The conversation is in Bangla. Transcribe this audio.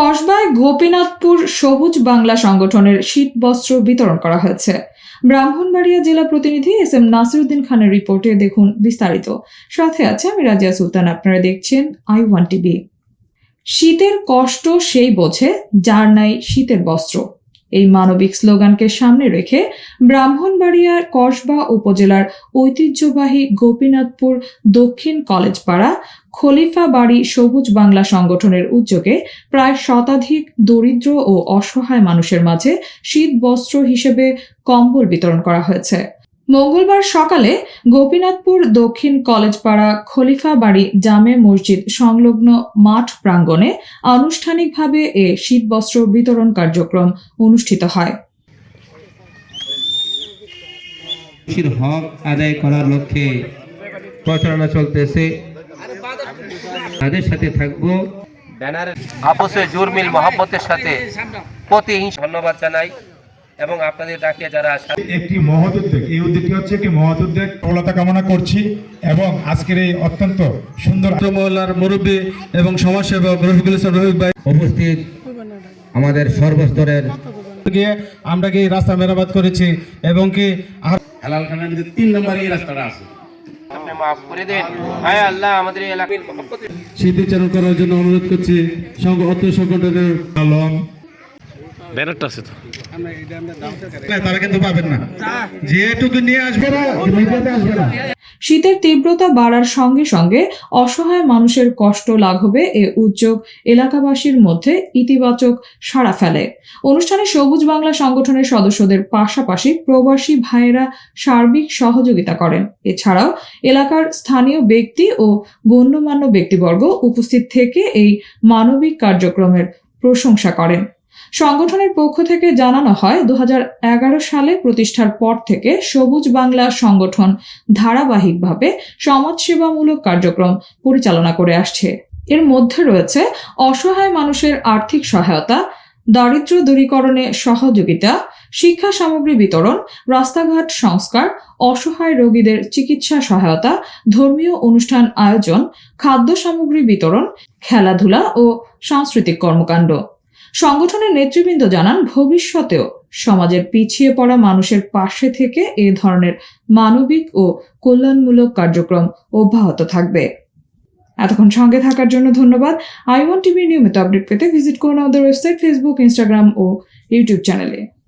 কসবায় গোপীনাথপুর সবুজ বাংলা সংগঠনের শীত বস্ত্র বিতরণ করা হয়েছে। ব্রাহ্মণবাড়িয়া জেলা প্রতিনিধি এস এম নাসিরুদ্দিন খানের রিপোর্টে দেখুন বিস্তারিত। সাথে আছে আমি রাজিয়া সুলতান, আপনারা দেখছেন আই ওয়ান টিভি। শীতের কষ্ট সেই বোঝে, যার নাই শীতের বস্ত্র। এই মানবিক স্লোগানকে সামনে রেখে ব্রাহ্মণবাড়িয়ার কসবা উপজেলার ঐতিহ্যবাহী গোপীনাথপুর দক্ষিণ কলেজপাড়া খলিফা বাড়ি সবুজ বাংলা সংগঠনের উদ্যোগে প্রায় শতাধিক দরিদ্র ও অসহায় মানুষের মাঝে শীত বস্ত্র হিসেবে কম্বল বিতরণ করা হয়েছে। মঙ্গলবার সকালে গোপীনাথপুর দক্ষিণ কলেজপাড়া খলিফা বাড়ি জামে মসজিদ সংলগ্ন মাঠ প্রাঙ্গণে আনুষ্ঠানিকভাবে এ শীতবস্ত্র বিতরণ কার্যক্রম অনুষ্ঠিত হয়। হক আদায় করার লক্ষ্যে প্রচারণা চলতেছে। তাদের সাথে থাকব। আপসে মহব্বতের সাথে প্রতি ধন্যবাদ জানাই। এবং আপনাদের ডাকে যারা একটি মহৎ উদ্যোগ। এই উদ্যোগটি হচ্ছে একটি মহৎ উদ্যোগ। সফলতা কামনা করছি এবং আজকের এই অত্যন্ত সুন্দর মহল্লার মুরব্বী এবং সমাজসেবক রফিকুল ইসলাম রফিক ভাই উপস্থিত আমাদের সর্বস্তরের গিয়ে আমরা কি রাস্তা মেরামত করেছি এবং কি হেলাল খানের মধ্যে তিন নম্বর এই রাস্তাটা আছে। আপনি মাফ করে দেন। হায় আল্লাহ আমাদের এই স্মৃতিচারণ করার জন্য অনুরোধ করছি সংঘ অর্থ সংগঠনের ব্যানারটা আছে তো। শীতের তীব্রতা বাড়ার সঙ্গে সঙ্গে অসহায় মানুষের কষ্ট লাঘবে এ উদ্যোগ এলাকাবাসীর মধ্যে ইতিবাচক সাড়া ফেলে। অনুষ্ঠানে সবুজ বাংলা সংগঠনের সদস্যদের পাশাপাশি প্রবাসী ভাইয়েরা সার্বিক সহযোগিতা করেন। এছাড়াও এলাকার স্থানীয় ব্যক্তি ও গণ্যমান্য ব্যক্তিবর্গ উপস্থিত থেকে এই মানবিক কার্যক্রমের প্রশংসা করেন। সংগঠনের পক্ষ থেকে জানানো হয় দু হাজার এগারো সালে প্রতিষ্ঠার পর থেকে সবুজ বাংলা সংগঠন ধারাবাহিকভাবে সমাজসেবামূলক কার্যক্রম পরিচালনা করে আসছে। এর মধ্যে রয়েছে, অসহায় মানুষের আর্থিক সহায়তা দারিদ্র্য দূরীকরণে সহযোগিতা, শিক্ষা সামগ্রী বিতরণ, রাস্তাঘাট সংস্কার, অসহায় রোগীদের চিকিৎসা সহায়তা, ধর্মীয় অনুষ্ঠান আয়োজন, খাদ্য সামগ্রী বিতরণ, খেলাধুলা ও সাংস্কৃতিক কর্মকাণ্ড। সংগঠনের নেতৃবৃন্দ জানান, ভবিষ্যতেও সমাজের পিছিয়ে পড়া মানুষের পাশে থেকে এ ধরনের মানবিক ও কল্যাণমূলক কার্যক্রম অব্যাহত থাকবে। এতক্ষণ সঙ্গে থাকার জন্য ধন্যবাদ। আই ওয়ান টিভির নিয়মিত আপডেট পেতে ভিজিট করুন আমাদের ওয়েবসাইট, ফেসবুক, ইনস্টাগ্রাম ও ইউটিউব চ্যানেলে।